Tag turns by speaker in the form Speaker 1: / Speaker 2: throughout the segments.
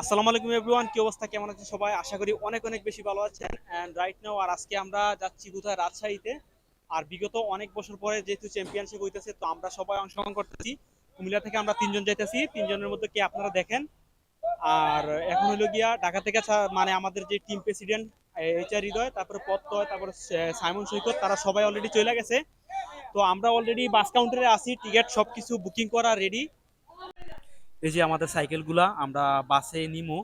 Speaker 1: আসসালামু আলাইকুম এভরিওয়ান, কি অবস্থা? কেমন আছেন সবাই? আশা করি অনেক অনেক বেশি ভালো আছেন। এন্ড রাইট নাও আর আজকে আমরা যাচ্ছি কোথায়? রাজশাহীতে। আর বিগত অনেক বছর পরে যেহেতু চ্যাম্পিয়নশিপ হইতেছে, তো আমরা সবাই অংশগ্রহণ করতেছি। কুমিল্লা থেকে আমরা তিনজন যাইতেছি। তিনজনের মধ্যে কে আপনারা দেখেন? আর এখন হলো গিয়া ঢাকা থেকে মানে আমাদের যে team president H R Hridoy, তারপরে পত্তয় তারপরে সাইমন সৈকত, তারা সবাই অলরেডি চলে গেছে। তো আমরা অলরেডি বাস কাউন্টারে আসি টিকিট সবকিছু বুকিং করা রেডি এই যে আমাদের সাইকেলগুলা, আমরা বাসে নিমো।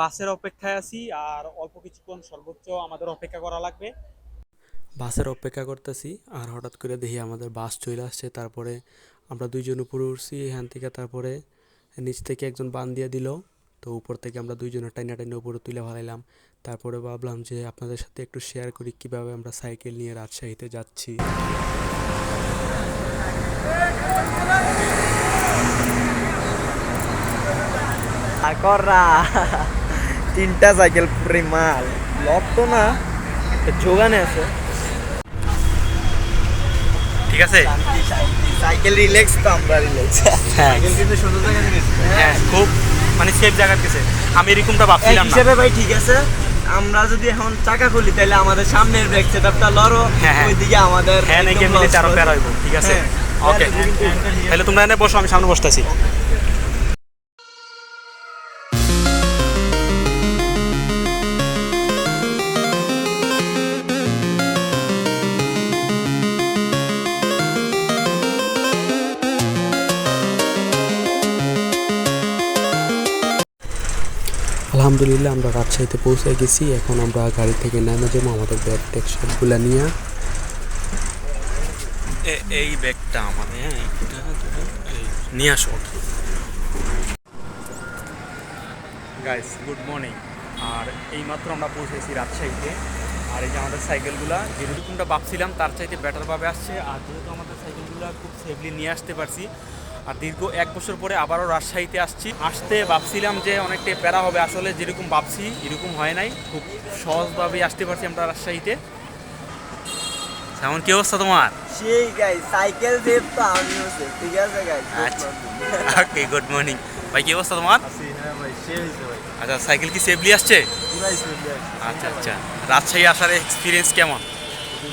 Speaker 1: বাসের অপেক্ষায় আছি, আর অল্প কিছুক্ষণ সর্বোচ্চ আমাদের অপেক্ষা করা লাগবে।
Speaker 2: বাসের অপেক্ষা করতেছি, আর হঠাৎ করে দেখি আমাদের বাস চলে আসছে, তারপরে আমরা দুইজন উপরে উঠছি, এখান থেকে তারপরে নিচ থেকে একজন বান দিয়ে দিল। তো উপর থেকে আমরা দুইজনে টাইনা টাইনা উপরে তুলে ফেলাইলাম তারপরে ভাবলাম যে আপনাদের সাথে একটু শেয়ার করি কীভাবে আমরা সাইকেল নিয়ে রাজশাহীতে যাচ্ছি।
Speaker 3: তিনটা সাইকেল পুরে মাল। লক তো না যোগানে আছে।
Speaker 1: ঠিক আছে?
Speaker 3: সাইকেল রিল্যাক্স তো আমরা রিল্যাক্স
Speaker 1: হ্যাঁ।
Speaker 3: কিন্তু সুন্দর জায়গা
Speaker 1: হ্যাঁ খুব মানে সেফ জায়গার কাছে। আমি এরকমটা ভাবছিলাম না।
Speaker 3: হিসেবে ভাই ঠিক আছে। আমরা যদি এখন চাকা খুলি তাহলে আমাদের সামনের ব্রেক সেটআপটা লড়ো
Speaker 1: হ্যাঁ, ওই
Speaker 3: ওইদিকে আমাদের
Speaker 1: হ্যাঁ নাকি মিলে চারো
Speaker 3: হয়ে
Speaker 1: হইব ঠিক আছে?
Speaker 3: হ্যাঁ।
Speaker 1: ওকে তাহলে তোমরা এনে বসো আমি সামনে বসতেছি।
Speaker 2: আলহামদুলিল্লাহ আমরা রাজশাহীতে পৌঁছে গেছি। এখন আমরা গাড়ি থেকে নেমে যাব আমাদের ব্যাগ ট্যাগ সবগুলো নিয়ে।
Speaker 1: এই ব্যাগটা আমার হ্যাঁ এই, নিয়ে আসো। গাইস গুড মর্নিং আর এইমাত্র আমরা পৌঁছেছি রাজশাহীতে। আর এই যে আমাদের সাইকেলগুলা যেরকমটা ভাবছিলাম তার চাইতে বেটারভাবে আসছে আর যেহেতু আমাদের সাইকেলগুলো খুব সেফলি নিয়ে আসতে পারছি আর দীর্ঘ এক বছর পরে আবারও রাজশাহীতে আসছি। আসতে ভাবছিলাম যে অনেকটাই প্যারা হবে। আসলে যেরকম ভাবছি এরকম হয় নাই। খুব সহজভাবেই আসতে পারছি আমরা রাজশাহীতে। এমন কি অবস্থা তোমার?
Speaker 3: সেই গাই সাইকেল সেফ তো আমিও সেফ ঠিক আছে গাই
Speaker 1: আচ্ছা। ওকে গুড মর্নিং ভাই কি অবস্থা তোমার?
Speaker 3: হ্যাঁ ভাই
Speaker 1: আচ্ছা সাইকেল কি সেফলি আসছে? আচ্ছা আচ্ছা। রাজশাহী আসার এক্সপিরিয়েন্স কেমন?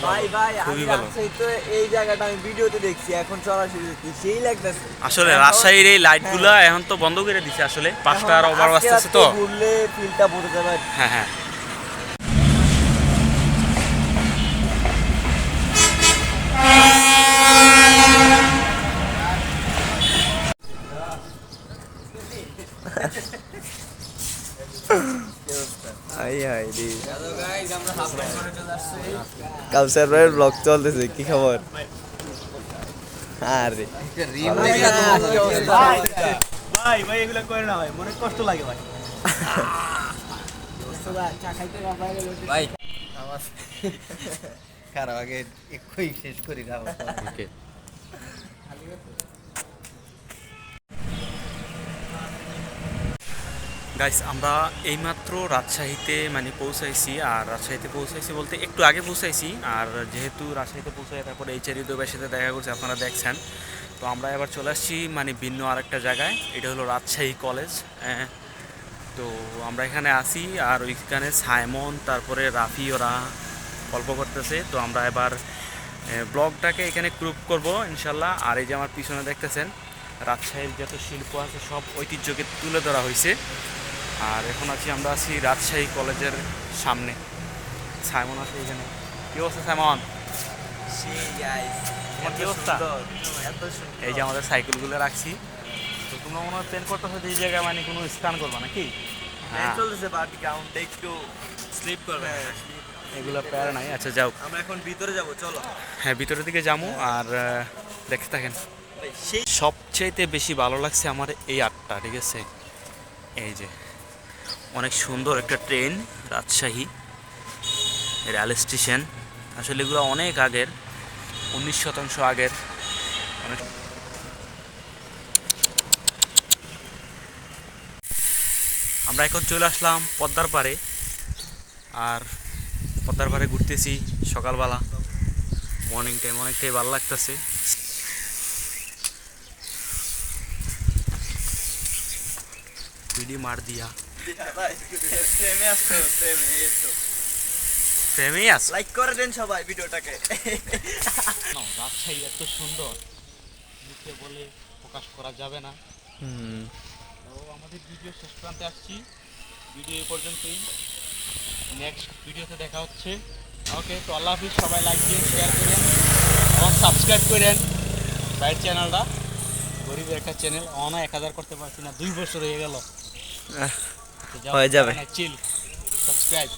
Speaker 3: ভাই ভাই আমি রাজশাহী তো এই জায়গাটা আমি ভিডিওতে দেখছি এখন সরাসরি দেখছি। সেই লাগতেছে।
Speaker 1: আসলে রাজশাহীর এই লাইটগুলো এখন তো বন্ধ করে দিছে আসলে। পাঁচটার
Speaker 3: আর
Speaker 1: ওভার আসতেছে তো।
Speaker 3: ঘুরলে ফিলটা পড়ে যাবে।
Speaker 1: হ্যাঁ হ্যাঁ।
Speaker 3: হাই রে কাউসার ভাইয়ের ব্লগ চলতেছে কি খবর? আরে।
Speaker 1: ভাই ভাই এগুলো করে না ভাই মনে কষ্ট লাগে ভাই।
Speaker 3: খারাপ আগে একই শেষ করি না।
Speaker 1: গাইস আমরা এইমাত্র রাজশাহীতে মানে পৌঁছাইছি, আর রাজশাহীতে পৌঁছাইছি বলতে একটু আগে পৌঁছাইছি, আর যেহেতু রাজশাহীতে পৌঁছাই তারপরে এই চারি দুবার সাথে দেখা করছে, আপনারা দেখছেন। তো আমরা এবার চলে আসছি মানে ভিন্ন আরেকটা জায়গায়। এটা হলো রাজশাহী কলেজ হ্যাঁ। তো আমরা এখানে আসি আর ওইখানে সাইমন, তারপরে রাফি ওরা গল্প করতেছে। তো আমরা এবার ব্লগটাকে এখানে ক্রুপ করব, ইনশাল্লাহ। আর এই যে আমার পিছনে দেখতেছেন, রাজশাহীর যত শিল্প আছে, সব ঐতিহ্যকে তুলে ধরা হয়েছে আর এখন আছি আমরা আছি রাজশাহী কলেজের সামনে। সাইমন আছে এখানে কি অবস্থা সাইমন? তোমার কি অবস্থা? এই যে আমাদের সাইকেলগুলো রাখছি। তো তোমরা মনে হয় প্ল্যান করতে হয় এই জায়গায় মানে কোনো স্টান করবা নাকি? হ্যাঁ।
Speaker 3: চলতেছে বাট গ্রাউন্ডে একটু স্লিপ করবে।
Speaker 1: এগুলো প্যারা নাই। আচ্ছা যাও।
Speaker 3: আমরা এখন ভিতরে যাব চলো।
Speaker 1: হ্যাঁ ভিতরের দিকে যাব আর দেখতে থাকেন।
Speaker 3: সেই
Speaker 1: সবচাইতে বেশি ভালো লাগছে আমার এই আটটা ঠিক আছে? এই যে। অনেক সুন্দর একটা ট্রেন, রাজশাহী, রেল স্টেশন। আসলে এগুলো অনেক আগের, উনিশ শতাংশ আগের। অনেক আমরা এখন চলে আসলাম পদ্মার পাড়ে। আর পদ্মার পাড়ে ঘুরতেছি সকালবেলা। মর্নিং টাইম অনেকটাই ভালো লাগতেছে। পিডি মার দিয়া
Speaker 3: প্রেমে আসতো প্রেমে এই তো
Speaker 1: প্রেমেই আস
Speaker 3: লাইক করে দেন সবাই ভিডিওটাকে
Speaker 1: রাজশাহী এত সুন্দর। মুখে বলে প্রকাশ করা যাবে না। তো আমাদের ভিডিও শেষ প্রান্তে আসছি। ভিডিও এই পর্যন্তই। নেক্সট ভিডিওতে দেখা হচ্ছে। ওকে তো আল্লাহ হাফিজ সবাই লাইক দিয়ে শেয়ার করেন এবং সাবস্ক্রাইব করেন। বাইরের চ্যানেলটা গরিবের একটা চ্যানেল অনা এক হাজার করতে পারছি না দুই বছর হয়ে গেল
Speaker 3: হয়ে যাবে।
Speaker 1: চিল সাবস্ক্রাইব